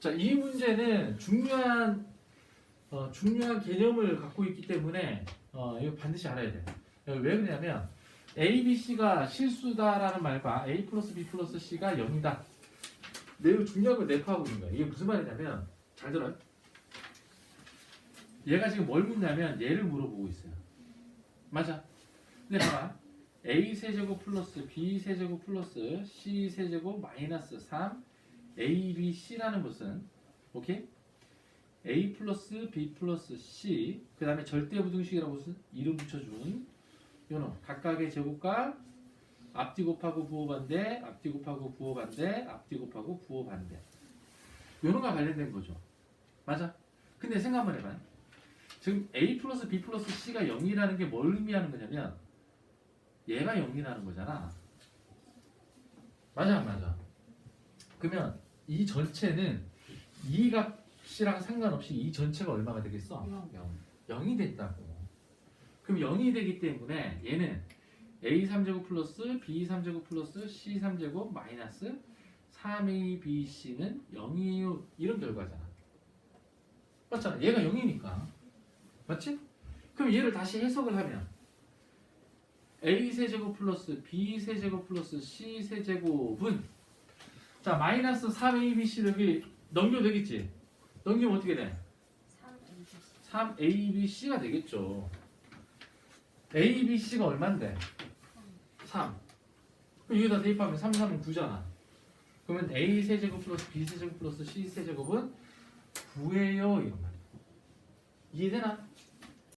자, 이 문제는 중요한 어, 중요한 개념을 갖고 있기 때문에 어, 이거 반드시 알아야 돼. 어, 왜 그러냐면 A, B, C가 실수다라는 말과 A 플러스 B 플러스 C가 0이다. 매우 중요한 걸 내포하고 있는 거야. 이게 무슨 말이냐면 잘 들어요. 얘가 지금 뭘 묻냐면 얘를 물어보고 있어요. 맞아. 근데 봐봐. A 세제곱 플러스 B 세제곱 플러스 C 세제곱 마이너스 3 A, B, C라는 것은 오케이? A 플러스 B 플러스 C 그 다음에 절대부등식이라고 이름 붙여준 요놈 각각의 제곱과 앞뒤 곱하고 부호 반대 앞뒤 곱하고 부호 반대 앞뒤 곱하고 부호 반대. 요놈과 관련된 거죠. 맞아? 근데 생각 한번 해봐요 지금 A 플러스 B 플러스 C가 0이라는 게 뭘 의미하는 거냐면 얘가 0이라는 거잖아. 맞아 안 맞아? 그러면 이 전체는 이 값이랑 상관없이 이 전체가 얼마가 되겠어? 영. 0. 0이 됐다고. 그럼 0이 되기 때문에 얘는 a 3제곱 플러스 b 3제곱 플러스 c 3제곱 마이너스 3abc는 0이에요. 이런 결과잖아. 맞잖아. 얘가 0이니까. 맞지? 그럼 얘를 다시 해석을 하면 a 세제곱 플러스 b 세제곱 플러스 c 세제곱은 자 마이너스 3abc를 여기 넘겨도 되겠지? 넘기면 어떻게 돼? 3 3abc가 되겠죠. abc가 얼만데? 3. 그럼 여기다 대입하면 3, 3은 9잖아. 그러면 a 세제곱 플러스 b 세제곱 플러스 c 세제곱은 9예요 이런 말이야. 이해되나?